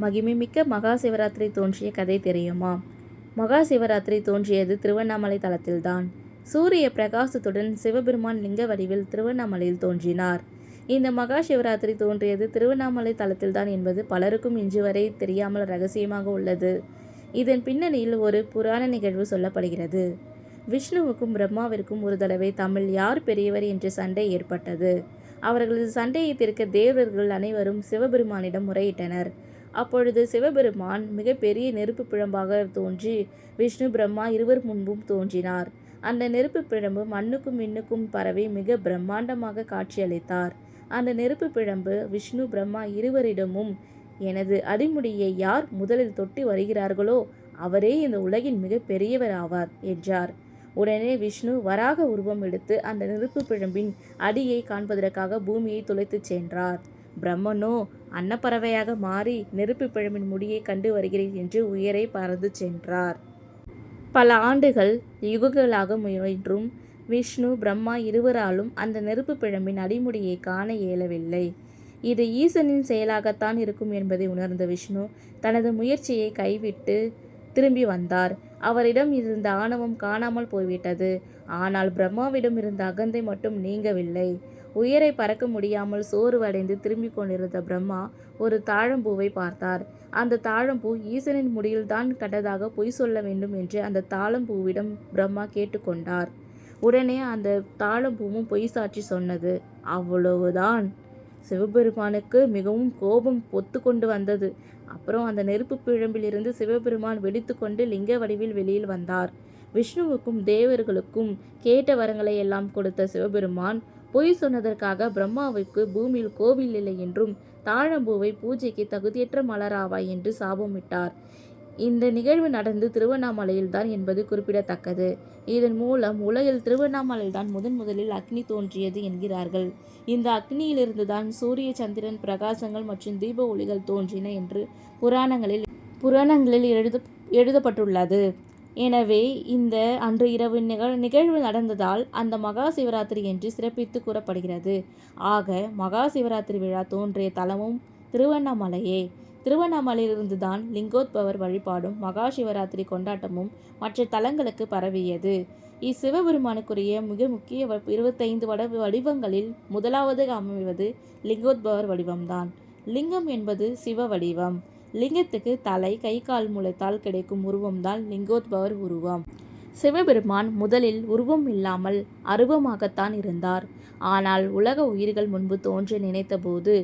மகிமைமிக்க மகா சிவராத்திரி தோன்றிய கதை தெரியுமா? மகா சிவராத்திரி தோன்றியது திருவண்ணாமலை தலத்தில்தான் சூரிய பிரகாசத்துடன் சிவபெருமான் லிங்க வடிவில் திருவண்ணாமலையில் தோன்றினார். இந்த மகா சிவராத்திரி தோன்றியது திருவண்ணாமலை தலத்தில்தான் என்பது பலருக்கும் இன்று வரை தெரியாமல் ரகசியமாக உள்ளது. இதன் பின்னணியில் ஒரு புராண நிகழ்வு சொல்லப்படுகிறது. விஷ்ணுவுக்கும் பிரம்மாவிற்கும் ஒரு தடவை தமிழ் யார் பெரியவர் என்ற சண்டை ஏற்பட்டது. அவர்களது சண்டையை தீர்க்க தேவர்கள் அனைவரும் சிவபெருமானிடம் முறையிட்டனர். அப்பொழுது சிவபெருமான் மிகப்பெரிய நெருப்பு பிழம்பாக தோன்றி விஷ்ணு பிரம்மா இருவர் முன்பும் தோன்றினார். அந்த நெருப்பு பிழம்பு மண்ணுக்கும் மின்னுக்கும் பரவி மிக பிரம்மாண்டமாக காட்சியளித்தார். அந்த நெருப்பு பிழம்பு விஷ்ணு பிரம்மா இருவரிடமும் எனது அடிமுடியை யார் முதலில் தொட்டி வருகிறார்களோ அவரே இந்த உலகின் மிக பெரியவர் ஆவார் என்றார். உடனே விஷ்ணு வராக உருவம் எடுத்து அந்த நெருப்பு பிழம்பின் அடியை காண்பதற்காக பூமியை துளைத்துச் சென்றார். பிரம்மனோ அன்னப்பறவையாக மாறி நெருப்பு பிழம்பின் முடியை கண்டு வருகிறேன் என்று உயரை பறந்து சென்றார். பல ஆண்டுகள் யுகங்களாக முயன்றும் விஷ்ணு பிரம்மா இருவராலும் அந்த நெருப்பு பிழம்பின் அடிமுடியை காண இயலவில்லை. இது ஈசனின் செயலாகத்தான் இருக்கும் என்பதை உணர்ந்த விஷ்ணு தனது முயற்சியை கைவிட்டு திரும்பி வந்தார். அவரிடம் இருந்த ஆணவம் காணாமல் போய்விட்டது. ஆனால் பிரம்மாவிடம் இருந்த அகந்தை மட்டும் நீங்கவில்லை. உயரை பறக்க முடியாமல் சோர்வடைந்து திரும்பிக் கொண்டிருந்த பிரம்மா ஒரு தாழம்பூவை பார்த்தார். அந்த தாழம்பூ ஈசனின் முடியில்தான் கண்டதாக பொய் சொல்ல வேண்டும் என்று அந்த தாழம்பூவிடம் பிரம்மா கேட்டுக்கொண்டார். உடனே அந்த தாழம்பூவும் பொய் சாட்சி சொன்னது. அவ்வளவுதான். சிவபெருமானுக்கு மிகவும் கோபம் பொத்து கொண்டு வந்தது. அப்புறம் அந்த நெருப்பு பிழம்பிலிருந்து சிவபெருமான் வெடித்து கொண்டு லிங்க வடிவில் வெளியில் வந்தார். விஷ்ணுவுக்கும் தேவர்களுக்கும் கேட்ட வரங்களை எல்லாம் கொடுத்த சிவபெருமான் பொய் சொன்னதற்காக பிரம்மாவுக்கு பூமியில் கோவில் இல்லை என்றும் தாழம்பூவை பூஜைக்கு தகுதியற்ற மலராவாய் என்று சாபமிட்டார் இந்த நிகழ்வு நடந்து திருவண்ணாமலையில்தான் என்பது குறிப்பிடத்தக்கது. இதன் மூலம் உலகில் திருவண்ணாமலையில்தான் முதன் முதலில் அக்னி தோன்றியது என்கிறார்கள். இந்த அக்னியிலிருந்துதான் சூரிய சந்திரன் பிரகாசங்கள் மற்றும் தீப ஒளிகள் தோன்றின என்று புராணங்களில் புராணங்களில் எழுத எழுதப்பட்டுள்ளது. எனவே இந்த அன்று இரவு நிகழ் நிகழ்வு நடந்ததால் அந்த மகா சிவராத்திரி என்று சிறப்பித்து கூறப்படுகிறது. ஆக மகா சிவராத்திரி விழா தோன்றிய தலமும் திருவண்ணாமலையே. திருவண்ணாமலையிலிருந்து தான் லிங்கோத்பவர் வழிபாடும் மகா சிவராத்திரி கொண்டாட்டமும் மற்ற தலங்களுக்கு பரவியது. இச்சிவபெருமானுக்குரிய மிக முக்கிய வ- இருபத்தைந்து வட வடிவங்களில் முதலாவது அமைவது லிங்கோத்பவர் வடிவம்தான். லிங்கம் என்பது சிவ வடிவம். லிங்கத்துக்கு தலை கை கால் முளைத்தால் கிடைக்கும் உருவம்தான் லிங்கோத்பவர் உருவம். சிவபெருமான் முதலில் உருவம் இல்லாமல் அருவமாகத்தான் இருந்தார். ஆனால் உலக உயிர்கள் முன்பு தோன்ற நினைத்தபோது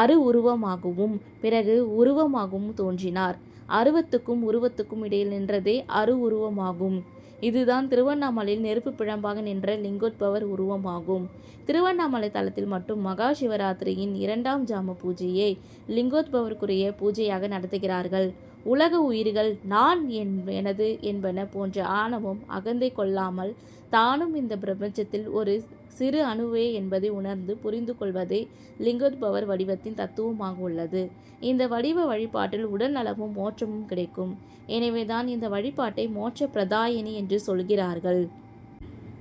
அரு உருவமாகவும் பிறகு உருவமாகவும் தோன்றினார். அருவத்துக்கும் உருவத்துக்கும் இடையில் நின்றதே அரு உருவமாகும். இதுதான் திருவண்ணாமலையில் நெருப்பு பிழம்பாக நின்ற லிங்கோத்பவர் உருவமாகும். திருவண்ணாமலை தலத்தில் மட்டும் மகா சிவராத்திரியின் இரண்டாம் ஜாம பூஜையை லிங்கோத்பவருக்குரிய பூஜையாக நடத்துகிறார்கள். உலக உயிர்கள் நான் என் எனது என்பன போன்ற ஆணவம் அகந்தை கொள்ளாமல் தானும் இந்த பிரபஞ்சத்தில் ஒரு சிறு அணுவே என்பதை உணர்ந்து புரிந்து கொள்வதே லிங்கோத்பவர் வடிவத்தின் தத்துவமாக உள்ளது. இந்த வடிவ வழிபாட்டில் உடல் நலமும் மோட்சமும் கிடைக்கும். எனவேதான் இந்த வழிபாட்டை மோட்ச பிரதாயினி என்று சொல்கிறார்கள்.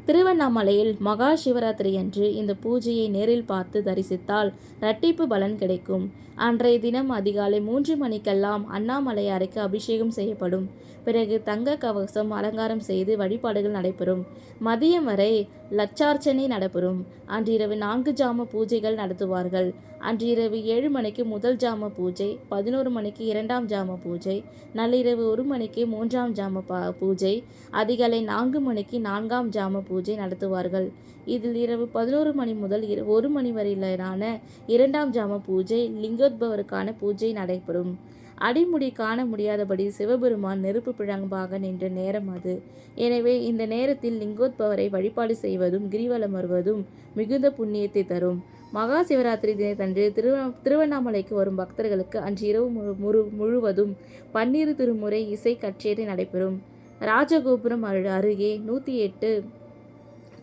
திருவண்ணாமலையில் மகா சிவராத்திரி அன்று இந்த பூஜையை நேரில் பார்த்து தரிசித்தால் இரட்டிப்பு பலன் கிடைக்கும். அன்றைய தினம் அதிகாலை மூன்று மணிக்கெல்லாம் அண்ணாமலையாருக்கு அபிஷேகம் செய்யப்படும். பிறகு தங்க கவசம் அலங்காரம் செய்து வழிபாடுகள் நடைபெறும். மதியம் வரை லட்சார்ச்சனை நடைபெறும். அன்றிரவு நான்கு ஜாம பூஜைகள் நடத்துவார்கள். அன்றிரவு ஏழு மணிக்கு முதல் ஜாம பூஜை பதினோரு மணிக்கு இரண்டாம் ஜாம பூஜை நள்ளிரவு ஒரு மணிக்கு மூன்றாம் ஜாம பூஜை அதிகாலை நான்கு மணிக்கு நான்காம் ஜாம பூஜை நடத்துவார்கள். இதில் இரவு பதினோரு மணி முதல் ஒரு மணி வரையிலான இரண்டாம் ஜாம பூஜை லிங்கோத்பவருக்கான பூஜை நடைபெறும். அடிமுடி காண முடியாதபடி சிவபெருமான் நெருப்பு பிழம்பாக நின்ற நேரம் அது. எனவே இந்த நேரத்தில் லிங்கோத்பவரை வழிபாடு செய்வதும் கிரிவலம் வருவதும் மிகுந்த புண்ணியத்தை தரும். மகா சிவராத்திரி தினத்தன்று திரு திருவண்ணாமலைக்கு வரும் பக்தர்களுக்கு அன்று இரவு முழு முழுவதும் பன்னிரு திருமுறை இசை கச்சேரி நடைபெறும். ராஜகோபுரம் அரு- அருகே நூற்றி எட்டு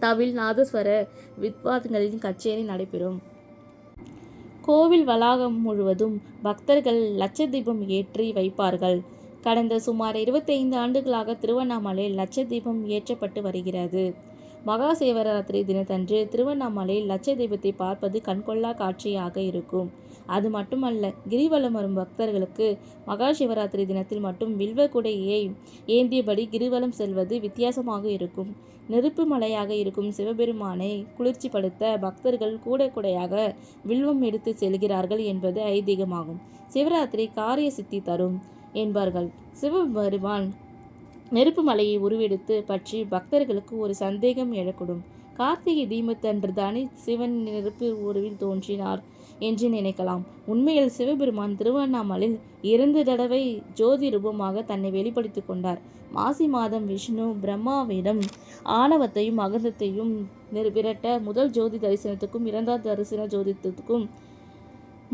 தவில் நாதஸ்வர வித்வாதங்களின் கச்சேரி நடைபெறும். கோவில் வளாகம் முழுவதும் பக்தர்கள் லட்சதீபம் ஏற்றி வைப்பார்கள். கடந்த சுமார் 25 ஆண்டுகளாக திருவண்ணாமலையில் லட்சதீபம் ஏற்றப்பட்டு வருகிறது. மகா சிவராத்திரி தினத்தன்று திருவண்ணாமலையில் லட்ச தீபத்தை பார்ப்பது கண்கொள்ளா காட்சியாக இருக்கும். அது மட்டுமல்ல கிரிவலம் வரும் பக்தர்களுக்கு மகா சிவராத்திரி தினத்தில் மட்டும் வில்வ குடையை ஏந்தியபடி கிரிவலம் செல்வது வித்தியாசமாக இருக்கும். நெருப்பு மலையாக இருக்கும் சிவபெருமானை குளிர்ச்சிப்படுத்த பக்தர்கள் கூட கூடையாக வில்வம் எடுத்து செல்கிறார்கள் என்பது ஐதீகமாகும். சிவராத்திரி காரிய சித்தி தரும் என்பார்கள். சிவபெருமான் நெருப்பு மலையை உருவெடுத்து பற்றி பக்தர்களுக்கு ஒரு சந்தேகம் எழக்கூடும் கார்த்திகை தீபத்தன்று தானே சிவன் நெருப்பு உருவில் தோன்றினார். என்று நினைக்கலாம். உண்மையில் சிவபெருமான் திருவண்ணாமலையில் இரண்டு தடவை ஜோதி ரூபமாக தன்னை வெளிப்படுத்தி கொண்டார். மாசி மாதம் விஷ்ணு பிரம்மாவிடம் ஆணவத்தையும் அகந்தத்தையும் விரட்ட முதல் ஜோதி தரிசனத்துக்கும் இரண்டாம் தரிசன ஜோதித்துக்கும்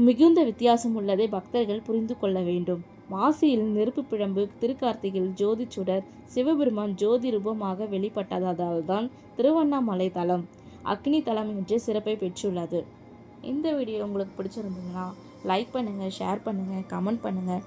மிகுந்த வித்தியாசம் உள்ளதை பக்தர்கள் புரிந்து கொள்ள வேண்டும். மாசியில் நெருப்பு பிழம்பு திருக்கார்த்திகையில் ஜோதி சுடர் சிவபெருமான் ஜோதி ரூபமாக வெளிப்பட்டதால் தான் திருவண்ணாமலை தலம் அக்னி தலம் என்று சிறப்பை பெற்றுள்ளது. இந்த வீடியோ உங்களுக்கு பிடிச்சிருந்ததுன்னா லைக் பண்ணுங்கள் ஷேர் பண்ணுங்கள் கமெண்ட் பண்ணுங்கள்